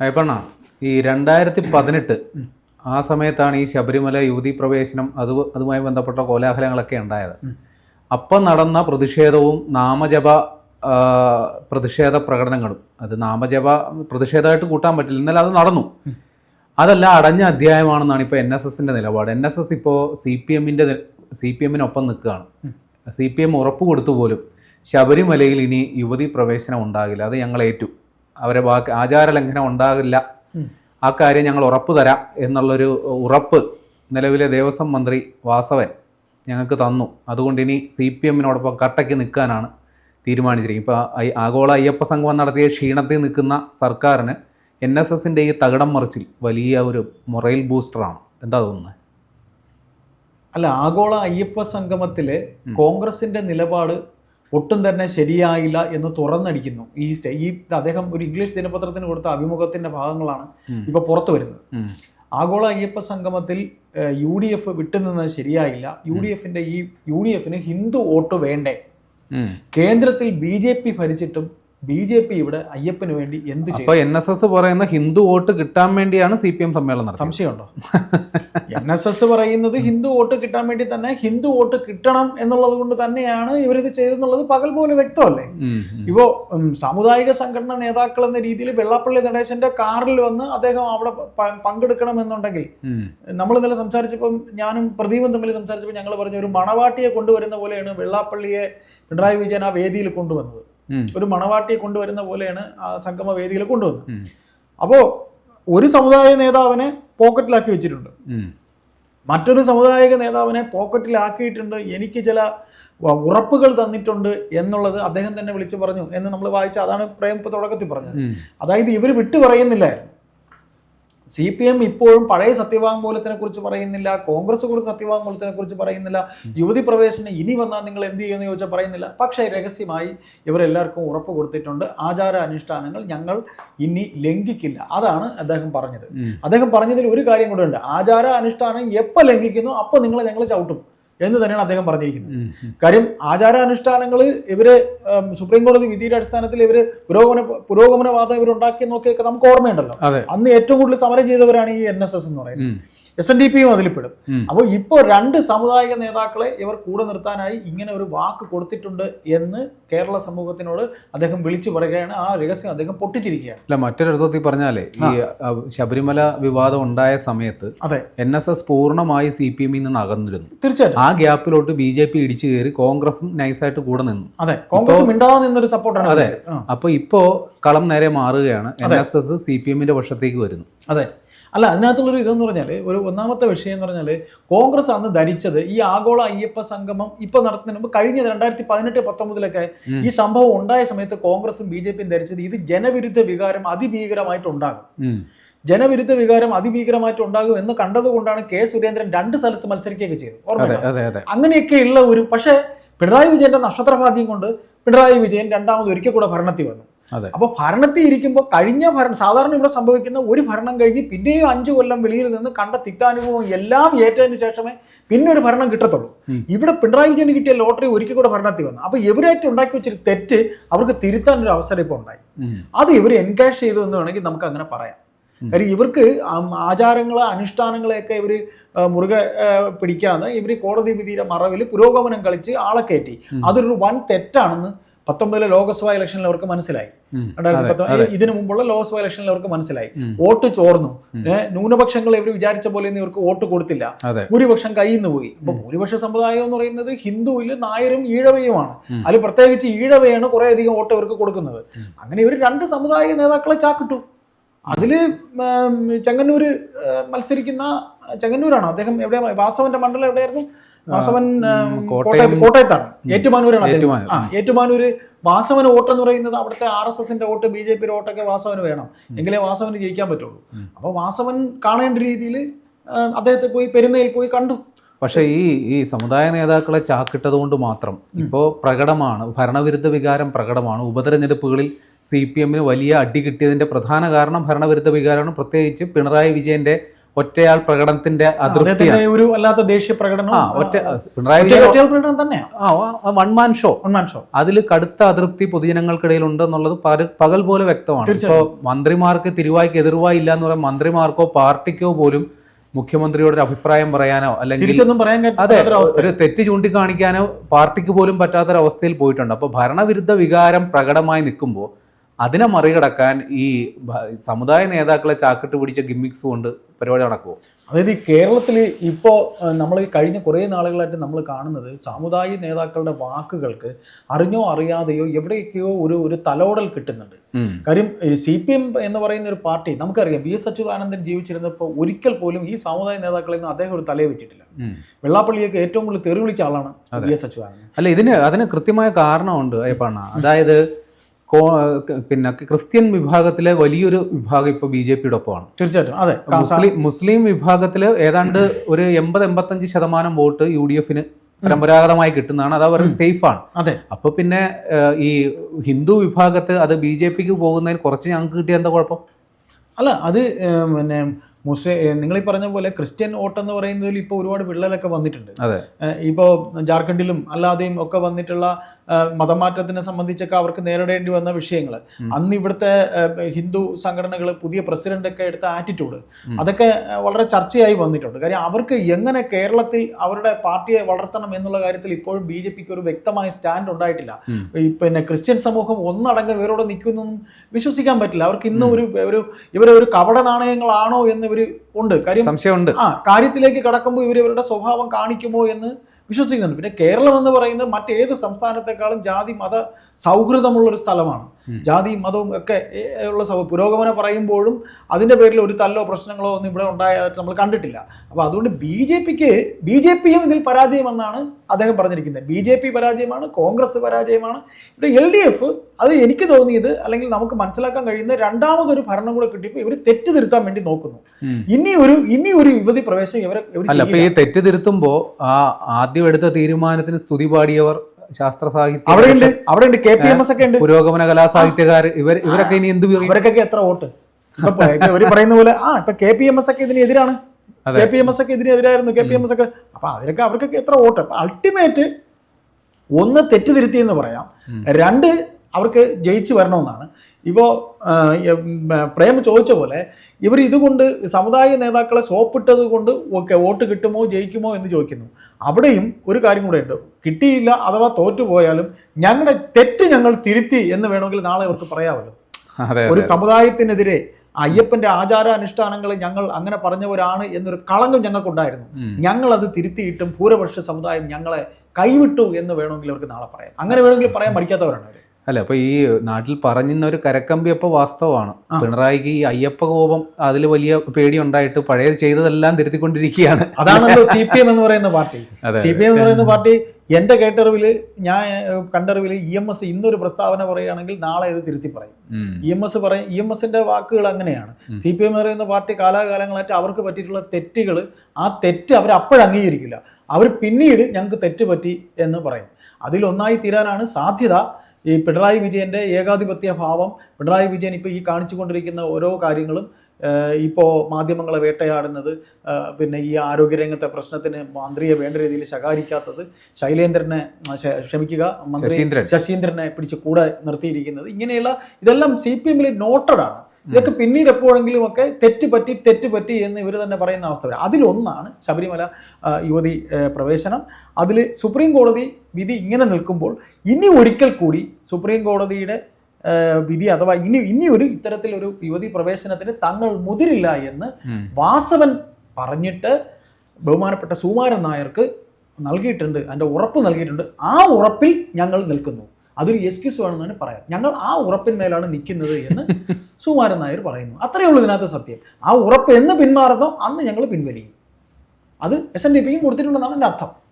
അയ്യപ്പണ്ണ ഈ രണ്ടായിരത്തി പതിനെട്ട് ആ സമയത്താണ് ഈ ശബരിമല യുവതി പ്രവേശനം അത് അതുമായി ബന്ധപ്പെട്ട കോലാഹലങ്ങളൊക്കെ ഉണ്ടായത്. അപ്പം നടന്ന പ്രതിഷേധവും നാമജപ പ്രതിഷേധ പ്രകടനങ്ങളും. അത് നാമജപ പ്രതിഷേധമായിട്ട് കൂട്ടാൻ പറ്റില്ല. എന്നാൽ അത് നടന്നു. അതല്ല അടഞ്ഞ അധ്യായമാണെന്നാണ് ഇപ്പോൾ എൻ എസ് എസിന്റെ നിലപാട്. എൻ എസ് എസ് ഇപ്പോൾ സി പി എമ്മിന്റെ സി പി എമ്മിനൊപ്പം നിൽക്കുകയാണ്. സി പി എം ഉറപ്പ് കൊടുത്തു പോലും ശബരിമലയിൽ ഇനി യുവതി പ്രവേശനം ഉണ്ടാകില്ല. അത് ഞങ്ങൾ ഏറ്റു. അവരെ ബാക്കി ആചാര ലംഘനം ഉണ്ടാകില്ല ആ കാര്യം ഞങ്ങൾ ഉറപ്പ് തരാം എന്നുള്ളൊരു ഉറപ്പ് നിലവിലെ ദേവസ്വം മന്ത്രി വാസവൻ ഞങ്ങൾക്ക് തന്നു. അതുകൊണ്ട് ഇനി സി പി എമ്മിനോടൊപ്പം കട്ടയ്ക്ക് നിൽക്കാനാണ് തീരുമാനിച്ചിരിക്കുന്നത്. ഇപ്പോൾ ആഗോള അയ്യപ്പ സംഘം നടത്തിയ ക്ഷീണത്തിൽ നിൽക്കുന്ന സർക്കാരിന് എൻ എസ് എസിന്റെ ഈ തകിടം മറിച്ചിൽ വലിയ ഒരു മൊറൈൽ ബൂസ്റ്ററാണ്. എന്താ തോന്നുന്നത്? അല്ല ആഗോള അയ്യപ്പ സംഗമത്തിലെ കോൺഗ്രസിന്റെ നിലപാട് ഒട്ടും തന്നെ ശരിയായില്ല എന്ന് തുറന്നടിക്കുന്നു. ഈ സ്റ്റേ ഈ അദ്ദേഹം ഒരു ഇംഗ്ലീഷ് ദിനപത്രത്തിന് കൊടുത്ത അഭിമുഖത്തിന്റെ ഭാഗങ്ങളാണ് ഇപ്പൊ പുറത്തു വരുന്നത്. ആഗോള അയ്യപ്പ സംഗമത്തിൽ യു ഡി എഫ് വിട്ടുനിന്നത് ശരിയായില്ല. യു ഡി എഫിന്റെ ഈ യു ഡി എഫിന് ഹിന്ദു വോട്ട് വേണ്ടേ? കേന്ദ്രത്തിൽ ബി ജെ പി ഭരിച്ചിട്ടും ബി ജെ പി ഇവിടെ അയ്യപ്പന് വേണ്ടി എന്ത് ചെയ്യും? അപ്പൊ എൻ എസ് എസ് പറയുന്ന ഹിന്ദു വോട്ട് കിട്ടാൻ വേണ്ടിയാണ് സി പി എം സമ്മേളനം സംശയമുണ്ടോ? എൻ എസ് എസ് പറയുന്നത് ഹിന്ദു വോട്ട് കിട്ടാൻ വേണ്ടി തന്നെ ഹിന്ദു വോട്ട് കിട്ടണം എന്നുള്ളത് കൊണ്ട് തന്നെയാണ് ഇവരിത് ചെയ്തെന്നുള്ളത് പകൽ പോലെ വ്യക്തമല്ലേ. ഇപ്പോ സാമുദായിക സംഘടന നേതാക്കൾ എന്ന രീതിയിൽ വെള്ളാപ്പള്ളി നടേശന്റെ കാറിൽ വന്ന് അദ്ദേഹം അവിടെ പങ്കെടുക്കണം എന്നുണ്ടെങ്കിൽ നമ്മൾ ഇന്നലെ സംസാരിച്ചപ്പോൾ ഞാനും പ്രദീപും തമ്മിൽ സംസാരിച്ചപ്പോൾ ഞങ്ങൾ പറഞ്ഞ ഒരു മണവാട്ടിയെ കൊണ്ടുവരുന്ന പോലെയാണ് വെള്ളാപ്പള്ളിയെ പിണറായി വിജയൻ ആ വേദിയിൽ കൊണ്ടുവന്നത്. ഒരു മണവാട്ടിയെ കൊണ്ടുവരുന്ന പോലെയാണ് ആ സംഗമ വേദിയിൽ കൊണ്ടുവന്നത്. അപ്പോ അപ്പോൾ ഒരു സമുദായ നേതാവിനെ പോക്കറ്റിലാക്കി വെച്ചിട്ടുണ്ട്. മറ്റൊരു സമുദായിക നേതാവിനെ പോക്കറ്റിലാക്കിയിട്ടുണ്ട്. എനിക്ക് ചില ഉറപ്പുകൾ തന്നിട്ടുണ്ട് എന്നുള്ളത് അദ്ദേഹം തന്നെ വിളിച്ചു പറഞ്ഞു എന്ന് നമ്മൾ വായിച്ച അതാണ് പ്രേം ഇപ്പൊ തുടക്കത്തിൽ പറഞ്ഞത്. അതായത് ഇവർ വിട്ടു പറയുന്നില്ലായിരുന്നു. സി പി എം ഇപ്പോഴും പഴയ സത്യവാങ്മൂലത്തിനെ കുറിച്ച് പറയുന്നില്ല കോൺഗ്രസ് കൂടെ സത്യവാങ്മൂലത്തിനെ കുറിച്ച് പറയുന്നില്ല യുവതി പ്രവേശനം ഇനി വന്നാൽ നിങ്ങൾ എന്ത് ചെയ്യുമെന്ന് ചോദിച്ചാൽ പറയുന്നില്ല. പക്ഷേ രഹസ്യമായി ഇവരെല്ലാവർക്കും ഉറപ്പ് കൊടുത്തിട്ടുണ്ട്. ആചാര അനുഷ്ഠാനങ്ങൾ ഞങ്ങൾ ഇനി ലംഘിക്കില്ല. അതാണ് അദ്ദേഹം പറഞ്ഞത്. അദ്ദേഹം പറഞ്ഞതിൽ ഒരു കാര്യം കൂടെ ഉണ്ട്. ആചാര അനുഷ്ഠാനം എപ്പോൾ ലംഘിക്കുന്നു അപ്പോൾ നിങ്ങളെ ഞങ്ങൾ ചവിട്ടും. എന്ന് തന്നെയാണ് അദ്ദേഹം പറഞ്ഞിരിക്കുന്നത്. കാര്യം ആചാരാനുഷ്ഠാനങ്ങൾ ഇവർ സുപ്രീം കോടതി വിധിയുടെ അടിസ്ഥാനത്തിൽ ഇവർ പുരോഗമന പുരോഗമനവാദം ഇവരുണ്ടാക്കിയെന്നൊക്കെ നോക്കിയൊക്കെ നമുക്ക് ഓർമ്മയുണ്ടല്ലോ അന്ന് ഏറ്റവും കൂടുതൽ സമരം ചെയ്തവരാണ് ഈ എൻ എസ് എസ് എന്ന് പറയുന്നത്. എസ് എൻ ഡി പിയും അതിൽപ്പെടും. അപ്പോൾ ഇപ്പോൾ രണ്ട് സാമുദായിക നേതാക്കളെ ഇവർ കൂടെ നിർത്താനായി ഇങ്ങനെ ഒരു വാക്ക് കൊടുത്തിട്ടുണ്ട് എന്ന് കേരള സമൂഹത്തിനോട് അദ്ദേഹം വിളിച്ചു പറയുകയാണ്. ആ രഹസ്യം അദ്ദേഹം പൊട്ടിച്ചിരിക്കുകയാണ്. അല്ല മറ്റൊരർത്ഥത്തിൽ പറഞ്ഞാലേ ഈ ശബരിമല വിവാദം ഉണ്ടായ സമയത്ത് അതെ. എൻ എസ് എസ് പൂർണമായി സി പി എമ്മിൽ നിന്ന് അകന്നിരുന്നു. തീർച്ചയായിട്ടും. ആ ഗ്യാപ്പിലോട്ട് ബി ജെ പി ഇടിച്ചു കയറി കോൺഗ്രസും നൈസായിട്ട് കൂടെ നിന്നു. അതെ കോൺഗ്രസും മിണ്ടാതെ നിന്നൊരു സപ്പോർട്ടാണ് അതെ. അപ്പൊ അപ്പോൾ ഇപ്പോൾ കളം നേരെ മാറുകയാണ് N S S C P എമ്മിന്റെ പക്ഷത്തേക്ക് വരുന്നു. അതെ. അല്ല അതിനകത്തുള്ളൊരു ഇതെന്ന് പറഞ്ഞാൽ ഒരു ഒന്നാമത്തെ വിഷയം എന്ന് പറഞ്ഞാൽ കോൺഗ്രസ് അന്ന് ധരിച്ചത് ഈ ആഗോള അയ്യപ്പ സംഗമം ഇപ്പൊ നടത്തുന്നതിന് മുമ്പ് കഴിഞ്ഞ രണ്ടായിരത്തി പതിനെട്ട് പത്തൊമ്പതിലൊക്കെ ഈ സംഭവം ഉണ്ടായ സമയത്ത് കോൺഗ്രസും ബി ജെ പിയും ധരിച്ചത് ഇത് ജനവിരുദ്ധ വികാരം അതിഭീകരമായിട്ട് ഉണ്ടാകും ജനവിരുദ്ധ വികാരം അതിഭീകരമായിട്ട് ഉണ്ടാകും എന്ന് കണ്ടതുകൊണ്ടാണ് കെ സുരേന്ദ്രൻ രണ്ട് സ്ഥലത്ത് മത്സരിക്കുകയൊക്കെ ചെയ്തത്. അതെ അങ്ങനെയൊക്കെയുള്ള ഒരു പക്ഷേ പിണറായി വിജയന്റെ നക്ഷത്രഭാഗ്യം കൊണ്ട് പിണറായി വിജയൻ രണ്ടാമത് ഒരിക്കൽ കൂടെ ഭരണത്തിൽ വന്നു. അപ്പോൾ ഭരണത്തിൽ ഇരിക്കുമ്പോൾ കഴിഞ്ഞ ഭരണം സാധാരണ ഇവിടെ സംഭവിക്കുന്ന ഒരു ഭരണം കഴിഞ്ഞ് പിന്നെയും അഞ്ചു കൊല്ലം വെളിയിൽ നിന്ന് കണ്ട തിക്താനുഭവം എല്ലാം ഏറ്റതിന് ശേഷമേ പിന്നെ ഒരു ഭരണം കിട്ടത്തുള്ളൂ. ഇവിടെ പിണറായി വിജയന് കിട്ടിയ ലോട്ടറി ഒരിക്കൽ കൂടെ ഭരണത്തിൽ വന്നു. അപ്പോൾ ഇവരായിട്ട് ഉണ്ടാക്കി വെച്ചൊരു തെറ്റ് അവർക്ക് തിരുത്താൻ ഒരു അവസരം ഇപ്പോൾ ഉണ്ടായി. അത് ഇവർ എൻകാഷ് ചെയ്തു എന്ന് വേണമെങ്കിൽ നമുക്ക് അങ്ങനെ പറയാം. കാര്യം ഇവർക്ക് ആചാരങ്ങളെ അനുഷ്ഠാനങ്ങളെയൊക്കെ ഇവർ മുറുകെ പിടിക്കാതെ ഇവർ കോടതി വിധിയുടെ മറവിൽ പുരോഗമനം കളിച്ച് ആളെ കയറ്റി. അതൊരു വൻ തെറ്റാണെന്ന് പത്തൊമ്പതിലെ ലോക്സഭാ ഇലക്ഷനിൽ അവർക്ക് മനസ്സിലായി. രണ്ടായിരത്തി. ഇതിനു മുമ്പുള്ള ലോക്സഭാ ഇലക്ഷനിൽ അവർക്ക് മനസ്സിലായി. വോട്ട് ചോർന്നു. ന്യൂനപക്ഷങ്ങൾ ഇവർ വിചാരിച്ച പോലെ ഒന്നും ഇവർക്ക് വോട്ട് കൊടുത്തില്ല. ഭൂരിപക്ഷം കയ്യിൽ നിന്ന് പോയി. അപ്പൊ ഭൂരിപക്ഷ സമുദായം എന്ന് പറയുന്നത് ഹിന്ദുവിൽ നായരും ഈഴവയുമാണ്. അതിൽ പ്രത്യേകിച്ച് ഈഴവയാണ് കുറെ അധികം വോട്ട് ഇവർക്ക് കൊടുക്കുന്നത്. അങ്ങനെ ഇവർ രണ്ട് സമുദായ നേതാക്കളെ ചാക്കിട്ടു. അതിൽ ചെങ്ങന്നൂര് മത്സരിക്കുന്ന ചെങ്ങന്നൂരാണ്? അദ്ദേഹം എവിടെ വാസവന്റെ മണ്ഡലം എവിടെയായിരുന്നു? വാസവൻ കോട്ടയം കോട്ടയത്താണ്. ഏറ്റുമാനൂരാണ്. ആ ഏറ്റുമാനൂര് വാസവൻ വോട്ട് എന്ന് പറയുന്നത് അവിടുത്തെ ആർ എസ് എസിന്റെ വോട്ട് ബി ജെ പിയുടെ വോട്ടൊക്കെ വാസവന് വേണം. എങ്കിലേ വാസവന് ജയിക്കാൻ പറ്റുള്ളൂ. അപ്പോൾ അപ്പൊ വാസവൻ കാണേണ്ട രീതിയിൽ അദ്ദേഹത്തെ പോയി പെരുന്നയിൽ പോയി കണ്ടു. പക്ഷേ ഈ ഈ സമുദായ നേതാക്കളെ ചാക്കിട്ടത് കൊണ്ട് മാത്രം ഇപ്പോൾ പ്രകടമാണ് ഭരണവിരുദ്ധ വികാരം പ്രകടമാണ്. ഉപതെരഞ്ഞെടുപ്പുകളിൽ സി പി എമ്മിന് വലിയ അടി കിട്ടിയതിന്റെ പ്രധാന കാരണം ഭരണവിരുദ്ധ വികാരമാണ്. പ്രത്യേകിച്ച് പിണറായി വിജയന്റെ ഒറ്റയാൾ പ്രകടനത്തിന്റെ അതിർത്തിയാണ് ഒരു അല്ലാത്ത ദേശീയ പ്രകടനം ഒറ്റ പിണറായി ഷോ അതിൽ കടുത്ത അതൃപ്തി പൊതുജനങ്ങൾക്കിടയിൽ ഉണ്ടെന്നുള്ളത് പകൽ പോലെ വ്യക്തമാണ്. ഇപ്പോൾ മന്ത്രിമാർക്ക് തിരുവായ്ക്ക് എതിർവായി ഇല്ല എന്ന് പറയാൻ മന്ത്രിമാർക്കോ പാർട്ടിക്കോ പോലും മുഖ്യമന്ത്രിയോട് ഒരു അഭിപ്രായം പറയാനോ അല്ലെങ്കിൽ അതെ ഒരു തെറ്റ് ചൂണ്ടിക്കാണിക്കാനോ പാർട്ടിക്ക് പോലും പറ്റാത്തൊരവസ്ഥയിൽ പോയിട്ടുണ്ട്. അപ്പോൾ ഭരണവിരുദ്ധ വികാരം പ്രകടമായി നിൽക്കുമ്പോൾ അതിനെ മറികടക്കാൻ ഈ സമുദായ നേതാക്കളെ ചാക്കിട്ട് പിടിച്ച ഗിമ്മിക്സ് കൊണ്ട് പരിപാടി നടക്കുമോ അതായത് ഈ കേരളത്തിൽ ഇപ്പോൾ നമ്മൾ കഴിഞ്ഞ കുറേ നാളുകളായിട്ട് നമ്മൾ കാണുന്നത് സാമുദായിക നേതാക്കളുടെ വാക്കുകൾക്ക് അറിഞ്ഞോ അറിയാതെയോ എവിടെയൊക്കെയോ ഒരു ഒരു തലോടൽ കിട്ടുന്നുണ്ട്. കാര്യം സി പി എം എന്ന് പറയുന്ന ഒരു പാർട്ടി നമുക്കറിയാം വി എസ് അച്യുതാനന്ദൻ ജീവിച്ചിരുന്നപ്പോൾ ഒരിക്കൽ പോലും ഈ സാമുദായിക നേതാക്കളിൽ നിന്ന് അദ്ദേഹം ഒരു തലയെ വെച്ചിട്ടില്ല. വെള്ളാപ്പള്ളിയൊക്കെ ഏറ്റവും കൂടുതൽ തെറി വിളിച്ച ആളാണ് വി എസ് അച്യുതാനന്ദൻ. അല്ല ഇതിന് അതിന് കൃത്യമായ കാരണമുണ്ട് അയ്യപ്പണ്ണ. അതായത് പിന്നെ ക്രിസ്ത്യൻ വിഭാഗത്തിലെ വലിയൊരു വിഭാഗം ഇപ്പോൾ ബി ജെ പിയുടെ ഒപ്പമാണ്. തീർച്ചയായിട്ടും. അതെ മുസ്ലിം മുസ്ലിം വിഭാഗത്തിൽ ഏതാണ്ട് ഒരു എൺപത് എൺപത്തഞ്ച് ശതമാനം വോട്ട് യു ഡി എഫിന് പരമ്പരാഗതമായി കിട്ടുന്നതാണ്. അത് അവർ സേഫ് ആണ് അതെ. അപ്പൊ പിന്നെ ഈ ഹിന്ദു വിഭാഗത്ത് അത് ബി ജെ പിക്ക് പോകുന്നതിന് കുറച്ച് ഞങ്ങൾക്ക് കിട്ടിയ എന്താ കുഴപ്പം? അല്ല അത് പിന്നെ മുസ്ലിം നിങ്ങൾ ഈ പറഞ്ഞ പോലെ ക്രിസ്ത്യൻ വോട്ട് എന്ന് പറയുന്നതിൽ ഇപ്പോൾ ഒരുപാട് വിള്ളലൊക്കെ വന്നിട്ടുണ്ട്. ഇപ്പോ ഇപ്പോൾ ജാർഖണ്ഡിലും അല്ലാതെയും ഒക്കെ വന്നിട്ടുള്ള മതമാറ്റത്തിനെ സംബന്ധിച്ചൊക്കെ അവർക്ക് നേരിടേണ്ടി വന്ന വിഷയങ്ങൾ അന്ന് ഇവിടുത്തെ ഹിന്ദു സംഘടനകൾ പുതിയ പ്രസിഡന്റ് ഒക്കെ എടുത്ത ആറ്റിറ്റ്യൂഡ് അതൊക്കെ വളരെ ചർച്ചയായി വന്നിട്ടുണ്ട്. കാര്യം അവർക്ക് എങ്ങനെ കേരളത്തിൽ അവരുടെ പാർട്ടിയെ വളർത്തണം എന്നുള്ള കാര്യത്തിൽ ഇപ്പോഴും ബി ജെ പിക്ക് ഒരു വ്യക്തമായ സ്റ്റാൻഡ് ഉണ്ടായിട്ടില്ല. പിന്നെ ക്രിസ്ത്യൻ സമൂഹം ഒന്നടങ്കം ഇവരോട് നിൽക്കുന്നൊന്നും വിശ്വസിക്കാൻ പറ്റില്ല. അവർക്ക് ഇന്നും ഒരു ഒരു ഇവരെ ഒരു കപട നാണയങ്ങളാണോ എന്ന് ഇവർ ഉണ്ട്. കാര്യം സംശയമുണ്ട് ആ കാര്യത്തിലേക്ക് കടക്കുമ്പോൾ ഇവർ ഇവരുടെ സ്വഭാവം കാണിക്കുമോ എന്ന് വിശ്വസിക്കുന്നുണ്ട്. പിന്നെ കേരളം എന്ന് പറയുന്നത് മറ്റേത് സംസ്ഥാനത്തെക്കാളും ജാതി മത സൗഹൃദമുള്ള ഒരു സ്ഥലമാണ്. ജാതിയും മതവും ഒക്കെ ഉള്ള സഭ പുരോഗമനം പറയുമ്പോഴും അതിന്റെ പേരിൽ ഒരു തല്ലോ പ്രശ്നങ്ങളോ ഒന്നും ഇവിടെ ഉണ്ടായതായിട്ട് നമ്മൾ കണ്ടിട്ടില്ല. അപ്പോൾ അതുകൊണ്ട് ബി ജെ പിക്ക് ബി ജെ പിയും ഇതിൽ പരാജയമെന്നാണ് അദ്ദേഹം പറഞ്ഞിരിക്കുന്നത്. ബി ജെ പി പരാജയമാണ് കോൺഗ്രസ് പരാജയമാണ്. ഇവിടെ എൽ ഡി എഫ് അത് എനിക്ക് തോന്നിയത് അല്ലെങ്കിൽ നമുക്ക് മനസ്സിലാക്കാൻ കഴിയുന്ന രണ്ടാമതൊരു ഭരണം കൂടെ കിട്ടിയപ്പോൾ ഇവർ തെറ്റ് തിരുത്താൻ വേണ്ടി നോക്കുന്നു. ഇനി ഒരു ഇനി ഒരു യുവതി പ്രവേശം ഇവരെ ഇവർ അല്ല അപ്പൊ ഈ തെറ്റ് തിരുത്തുമ്പോ ആ ആദ്യം എടുത്ത തീരുമാനത്തിന് സ്തുതി പാടിയവർ ശാസ്ത്ര സാഹിത്യം അവിടെ ഉണ്ട് അവിടെ ഉണ്ട് കെ പി എം എസ് ഒക്കെ ഉണ്ട് പുരോഗമന കലാ സാഹിത്യകാർ ഇവർ ഇവരൊക്കെ ഇനി എന്ത് ഇവരൊക്കെ അവർക്കൊക്കെ എത്ര വോട്ട്? ഇവർ പറയുന്ന പോലെ ആ ഇപ്പൊ കെ പി എം എസ് ഒക്കെ ഇതിനെതിരാണ്. കെ പി എം എസ് ഒക്കെ ഇതിനെതിരായിരുന്നു. കെ പി എം എസ് ഒക്കെ അപ്പൊ അവരൊക്കെ അവർക്കൊക്കെ എത്ര വോട്ട്? അൾട്ടിമേറ്റ് ഒന്ന് തെറ്റുതിരുത്തി എന്ന് പറയാം. രണ്ട് അവർക്ക് ജയിച്ചു വരണമെന്നാണ്. ഇപ്പോൾ പ്രേം ചോദിച്ച പോലെ ഇവർ ഇതുകൊണ്ട് സമുദായ നേതാക്കളെ സോപ്പിട്ടത് കൊണ്ട് ഒക്കെ വോട്ട് കിട്ടുമോ ജയിക്കുമോ എന്ന് ചോദിക്കുന്നു. അവിടെയും ഒരു കാര്യം കൂടെ ഉണ്ട് കിട്ടിയില്ല അഥവാ തോറ്റുപോയാലും ഞങ്ങളുടെ തെറ്റ് ഞങ്ങൾ തിരുത്തി എന്ന് വേണമെങ്കിൽ നാളെ അവർക്ക് പറയാമല്ലോ. ഒരു സമുദായത്തിനെതിരെ അയ്യപ്പന്റെ ആചാരാനുഷ്ഠാനങ്ങൾ ഞങ്ങൾ അങ്ങനെ പറഞ്ഞവരാണ് എന്നൊരു കളങ്കം ഞങ്ങൾക്കുണ്ടായിരുന്നു. ഞങ്ങൾ അത് തിരുത്തിയിട്ടും ഭൂരിപക്ഷ സമുദായം ഞങ്ങളെ കൈവിട്ടു എന്ന് വേണമെങ്കിൽ അവർക്ക് നാളെ പറയാം. അങ്ങനെ വേണമെങ്കിൽ പറയാൻ മടിക്കാത്തവരാണ് അവർ അല്ല? അപ്പൊ ഈ നാട്ടിൽ പറഞ്ഞിരുന്ന ഒരു കരക്കമ്പി അപ്പൊ വാസ്തവമാണ്. പിണറായിക്ക് ഈ അയ്യപ്പ കോപം അതിൽ വലിയ പേടി ഉണ്ടായിട്ട് പഴയ ചെയ്തതെല്ലാം തിരുത്തിക്കൊണ്ടിരിക്കുകയാണ്. അതാണല്ലോ സി പി എം എന്ന് പറയുന്ന പാർട്ടി. സി പി എം എന്ന് പറയുന്ന പാർട്ടി എന്റെ കേട്ടറിവിൽ ഞാൻ കണ്ടറിവിൽ കണ്ടറിവിൽ ഇ എം എസ് ഇന്നൊരു പ്രസ്താവന പറയുകയാണെങ്കിൽ നാളെ ഇത് തിരുത്തി പറയും. ഇ എം എസ് പറയും ഇ എം എസിന്റെ വാക്കുകൾ അങ്ങനെയാണ്. സി പി എം എന്ന് പറയുന്ന പാർട്ടി കാലാകാലങ്ങളായിട്ട് അവർക്ക് പറ്റിയിട്ടുള്ള തെറ്റുകൾ ആ തെറ്റ് അവർ അപ്പോഴും അംഗീകരിക്കില്ല. അവർ പിന്നീട് ഞങ്ങൾക്ക് തെറ്റ് പറ്റി എന്ന് പറയും. അതിലൊന്നായി തീരാനാണ് സാധ്യത. ഈ പിണറായി വിജയന്റെ ഏകാധിപത്യ ഭാവം പിണറായി വിജയൻ ഇപ്പോൾ ഈ കാണിച്ചുകൊണ്ടിരിക്കുന്ന ഓരോ കാര്യങ്ങളും ഇപ്പോൾ മാധ്യമങ്ങളെ വേട്ടയാടുന്നത് പിന്നെ ഈ ആരോഗ്യരംഗത്തെ പ്രശ്നത്തിന് മന്ത്രിയെ വേണ്ട രീതിയിൽ ശകാരിക്കാത്തത് ശൈലേന്ദ്രനെ ക്ഷമിക്കുക മന്ത്രി ശശീന്ദ്രനെ പിടിച്ച് കൂടെ നിർത്തിയിരിക്കുന്നത് ഇങ്ങനെയുള്ള ഇതെല്ലാം സി പി എമ്മിൽ നോട്ടഡ് ആണ് ഇതൊക്കെ പിന്നീട് എപ്പോഴെങ്കിലും ഒക്കെ തെറ്റ് പറ്റി തെറ്റ് പറ്റി എന്ന് ഇവർ തന്നെ പറയുന്ന അവസ്ഥ വരും. അതിലൊന്നാണ് ശബരിമല യുവതി പ്രവേശനം. അതിൽ സുപ്രീം കോടതി വിധി ഇങ്ങനെ നിൽക്കുമ്പോൾ ഇനി ഒരിക്കൽ കൂടി സുപ്രീം കോടതിയുടെ വിധി അഥവാ ഇനി ഇനി ഒരു ഇത്തരത്തിലൊരു യുവതി പ്രവേശനത്തിന് തങ്ങൾ മുതിരില്ല എന്ന് വാസവൻ പറഞ്ഞിട്ട് ബഹുമാനപ്പെട്ട സുമാരൻ നായർക്ക് നൽകിയിട്ടുണ്ട് അതിന്റെ ഉറപ്പ് നൽകിയിട്ടുണ്ട്. ആ ഉറപ്പിൽ ഞങ്ങൾ നിൽക്കുന്നു. അതൊരു എക്സ്ക്യൂസ് വേണമെന്നാണ് പറയാം. ഞങ്ങൾ ആ ഉറപ്പിന്മേലാണ് നിൽക്കുന്നത് എന്ന് സുകുമാരൻ നായർ പറയുന്നു. അത്രയേ ഉള്ളൂ ഇതിനകത്ത് സത്യം. ആ ഉറപ്പ് എന്ന് പിന്മാറുന്നോ അന്ന് ഞങ്ങൾ പിൻവലിയും. അത് എസ് എൻ ഡി പിക്കും കൊടുത്തിട്ടുണ്ടെന്നാണ് എന്റെ അർത്ഥം.